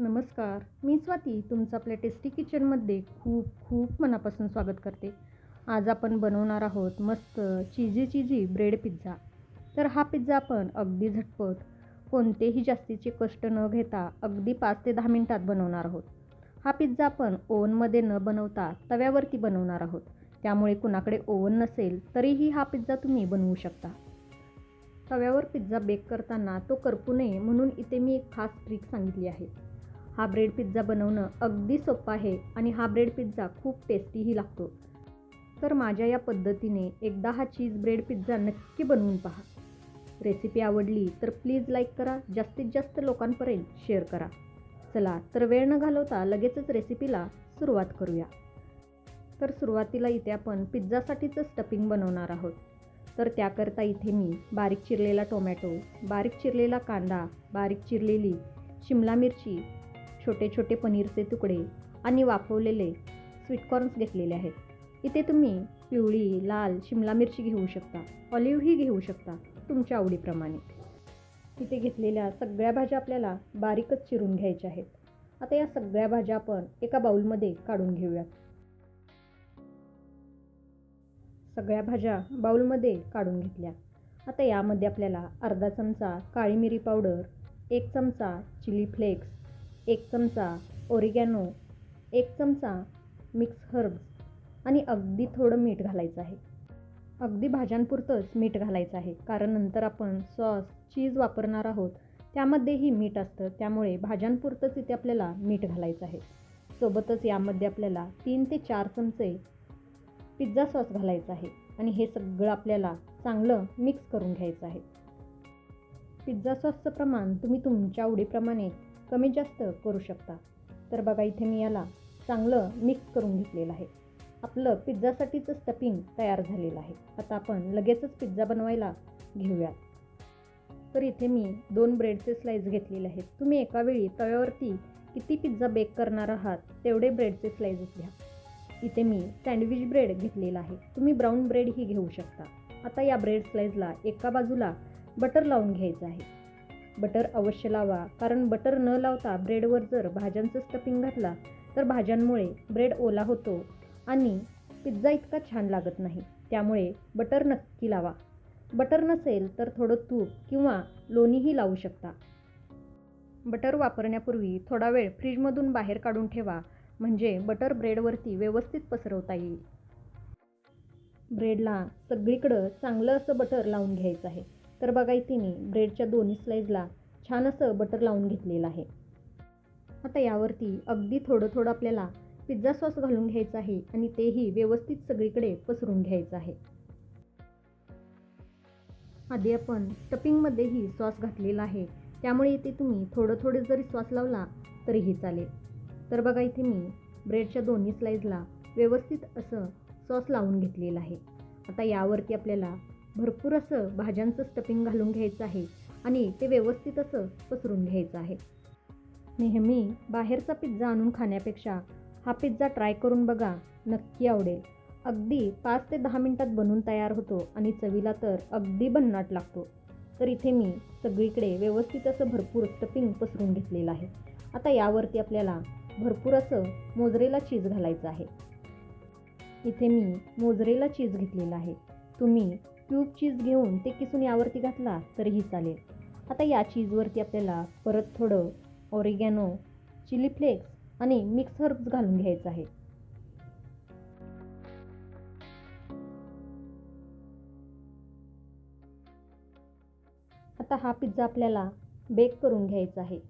नमस्कार मी स्वाती. तुमचं आपल्या टेस्टी किचनमध्ये खूप खूप मनापासून स्वागत करते. आज आपण बनवणार आहोत मस्त चिजी चिजी ब्रेड पिझ्झा. तर हा पिझ्झा आपण अगदी झटपट कोणतेही जास्तीचे कष्ट न घेता अगदी पाच ते दहा मिनटात बनवणार आहोत. हा पिझ्झा आपण ओव्हनमध्ये न बनवता तव्यावरती बनवणार आहोत. त्यामुळे कुणाकडे ओव्हन नसेल तरीही हा पिझ्झा तुम्ही बनवू शकता. तव्यावर पिझ्झा बेक करताना तो करपू नये म्हणून इथे मी एक खास ट्रिक सांगितली आहे. हा ब्रेड पिझ्झा बनवणं अगदी सोपं आहे आणि हा ब्रेड पिझ्झा खूप टेस्टीही लागतो. तर माझ्या या पद्धतीने एकदा हा चीज ब्रेड पिझ्झा नक्की बनवून पहा. रेसिपी आवडली तर प्लीज लाईक करा जास्तीत जास्त लोकांपर्यंत शेअर करा. चला तर वेळ न घालवता लगेचच रेसिपीला सुरुवात करूया. तर सुरुवातीला इथे आपण पिझ्झासाठीचं स्टफिंग बनवणार आहोत. तर त्याकरता इथे मी बारीक चिरलेला टोमॅटो बारीक चिरलेला कांदा बारीक चिरलेली शिमला मिरची छोटे छोटे पनीरचे तुकडे आणि वाफवलेले स्वीटकॉर्न्स घेतलेले आहेत. इथे तुम्ही पिवळी लाल शिमला मिरची घेऊ शकता. ऑलिव्हही घेऊ शकता तुमच्या आवडीप्रमाणे. इथे घेतलेल्या सगळ्या भाज्या आपल्याला बारीकच चिरून घ्यायच्या आहेत. आता या सगळ्या भाज्या आपण एका बाऊलमध्ये काढून घेऊयात. सगळ्या भाज्या बाऊलमध्ये काढून घेतल्या. आता यामध्ये आपल्याला अर्धा चमचा काळी मिरी पावडर एक चमचा चिली फ्लेक्स एक चमचा ओरिगॅनो एक चमचा मिक्स हर्ब्स आणि अगदी थोडं मीठ घालायचं आहे. अगदी भाज्यांपुरतंच मीठ घालायचं आहे कारण नंतर आपण सॉस चीज वापरणार आहोत. त्यामध्येही मीठ असतं त्यामुळे भाज्यांपुरतंच इथे आपल्याला मीठ घालायचं आहे. सोबतच यामध्ये आपल्याला तीन ते चार चमचे पिझ्झा सॉस घालायचा आहे आणि हे सगळं आपल्याला चांगलं मिक्स करून घ्यायचं आहे. पिझ्झा सॉसचं प्रमाण तुम्ही तुमच्या आवडीप्रमाणे कमी जास्त करू शकता. तर बघा इथे मी याला चांगलं मिक्स करून घेतलेलं आहे. आपलं पिझ्झासाठीचं स्टफिंग तयार झालेलं आहे. आता आपण लगेचच पिझ्झा बनवायला घेऊया तर इथे मी दोन ब्रेडचे स्लाईस घेतलेले आहेत. तुम्ही एका वेळी तव्यावरती किती पिझ्झा बेक करणार आहात तेवढे ब्रेडचे स्लाईसेस घ्या. इथे मी सँडविच ब्रेड घेतलेला आहे. तुम्ही ब्राऊन ब्रेडही घेऊ शकता. आता या ब्रेड स्लाईजला एका बाजूला बटर लावून घ्यायचं आहे. बटर अवश्य लावा. कारण बटर न लावता ब्रेडवर जर भाज्यांचं स्टफिंग घातला तर भाज्यांमुळे ब्रेड ओला होतो आणि पिझ्झा इतका छान लागत नाही. त्यामुळे बटर नक्की लावा. बटर नसेल तर थोडं तूप किंवा लोणीही लावू शकता. बटर वापरण्यापूर्वी थोडा वेळ फ्रीजमधून बाहेर काढून ठेवा म्हणजे बटर ब्रेडवरती व्यवस्थित पसरवता येईल. ब्रेडला सगळीकडं चांगलं असं बटर लावून घ्यायचं आहे. तर बघा इथे मी ब्रेडच्या दोन्ही स्लाईजला छान असं बटर लावून घेतलेलं आहे. आता यावरती अगदी थोडं थोडं आपल्याला पिझ्झा सॉस घालून घ्यायचं आहे आणि तेही व्यवस्थित सगळीकडे पसरून घ्यायचं आहे. आधी आपण स्टपिंगमध्येही सॉस घातलेला आहे. त्यामुळे इथे तुम्ही थोडं थोडं जरी सॉस लावला तरीही चालेल. तर बघा इथे मी ब्रेडच्या दोन्ही स्लाईजला व्यवस्थित असं सॉस लावून घेतलेलं आहे. आता यावरती आपल्याला भरपूर असं भाज्यांचं स्टफिंग घालून घ्यायचं आहे आणि ते व्यवस्थित असं पसरून घ्यायचं आहे. नेहमी बाहेरचा पिझ्झा आणून खाण्यापेक्षा हा पिझ्झा ट्राय करून बघा नक्की आवडेल. अगदी पाच ते दहा मिनटात बनून तयार होतो आणि चवीला तर अगदी भन्नाट लागतो. तर इथे मी सगळीकडे व्यवस्थित असं भरपूर स्टफिंग पसरून घेतलेलं आहे. आता यावरती आपल्याला भरपूर असं मोजरेला चीज घालायचं आहे. इथे मी मोजरेला चीज घेतलेला आहे. तुम्ही क्यूब चीज घेऊन ते किसून यावरती घातला तरीही चालेल. आता या चीजवरती आपल्याला परत थोडं ऑरिगॅनो चिली फ्लेक्स आणि मिक्स हर्ब्स घालून घ्यायचं आहे. आता हा पिझ्झा आपल्याला बेक करून घ्यायचा आहे.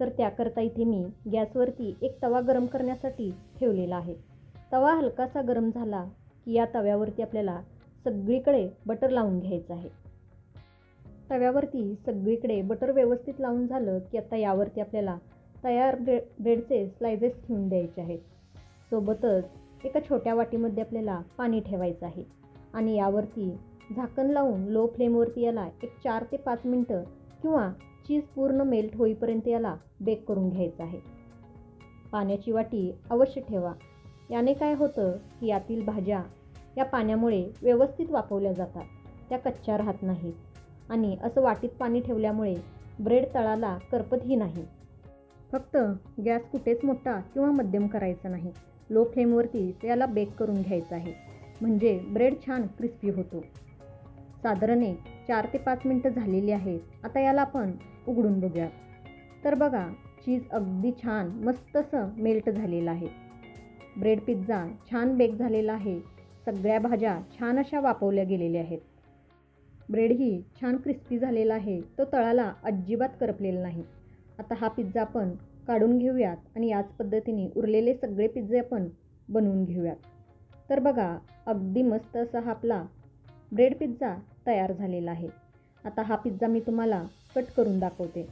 तर त्याकरता इथे मी गॅसवरती एक तवा गरम करण्यासाठी ठेवलेला आहे. तवा हलकासा गरम झाला की या तव्यावरती आपल्याला सगळीकडे बटर लावून घ्यायचं आहे. तव्यावरती सगळीकडे बटर व्यवस्थित लावून झालं की आता यावरती आपल्याला तयार ब्रे ब्रेडचे स्लायसेस ठेवून द्यायचे आहेत. सोबतच एका छोट्या वाटीमध्ये आपल्याला पाणी ठेवायचं आहे. आणि यावरती झाकण लावून लो फ्लेमवरती याला एक चार ते पाच मिनटं किंवा चीज पूर्ण मेल्ट होईपर्यंत याला बेक करून घ्यायचं आहे. पाण्याची वाटी अवश्य ठेवा. याने काय होतं की यातील भाज्या या पाण्यामुळे व्यवस्थित वापरल्या जातात. त्या कच्च्या राहत नाहीत. आणि असं वाटीत पाणी ठेवल्यामुळे ब्रेड तळाला करपतही नाही. फक्त गॅस कुठेच मोठा किंवा मध्यम करायचा नाही. लो फ्लेमवरतीच याला बेक करून घ्यायचं आहे. म्हणजे ब्रेड छान क्रिस्पी होतो. साधारण एक चार ते पाच मिनटं झालेली आहेत. आता याला आपण उघडून बघूया. तर बघा चीज अगदी छान मस्त असं मेल्ट झालेलं आहे. ब्रेड पिझ्झा छान बेक झालेला आहे. सगळ्या भाज्या छान अशा वापवल्या गेलेल्या आहेत. ब्रेडही छान क्रिस्पी झालेला आहे तो तळाला अजिबात करपलेला नाही. आता हा पिझ्झा आपण काढून घेऊयात आणि याच पद्धतीने उरलेले सगळे पिझ्झे आपण बनवून घेऊयात. तर बघा अगदी मस्त असा हा आपला ब्रेड पिझ्झा तयार झालेला आहे. आता हा पिझ्झा मी तुम्हाला कट करून दाखवते.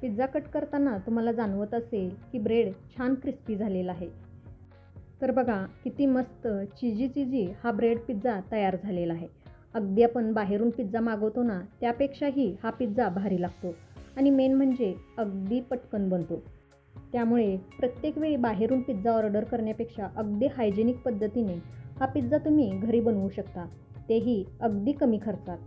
पिझ्झा कट करताना तुम्हाला जाणवत असेल की ब्रेड छान क्रिस्पी झालेला आहे. तर बघा किती मस्त चिजी चिजी हा ब्रेड पिझ्झा तयार झालेला आहे. अगदी आपण बाहेरून पिझ्झा मागवतो ना त्यापेक्षाही हा पिझ्झा भारी लागतो. आणि मेन म्हणजे अगदी पटकन बनतो. त्यामुळे प्रत्येक वेळी बाहेरून पिझ्झा ऑर्डर करण्यापेक्षा अगदी हायजेनिक पद्धतीने हा पिझ्झा तुम्ही घरी बनवू शकता. तेही अगदी कमी खर्चात.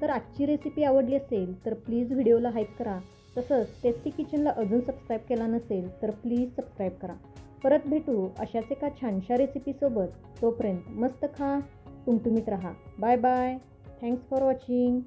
तर आजची रेसिपी आवडली असेल तर प्लीज व्हिडिओला हाईप करा. तसंच टेस्टी किचनला अजून सबस्क्राईब केला नसेल तर प्लीज सबस्क्राईब करा. परत भेटू अशाच एका छानशा रेसिपीसोबत तोपर्यंत मस्त खा तुमटुमीत राहा. Bye bye thanks for watching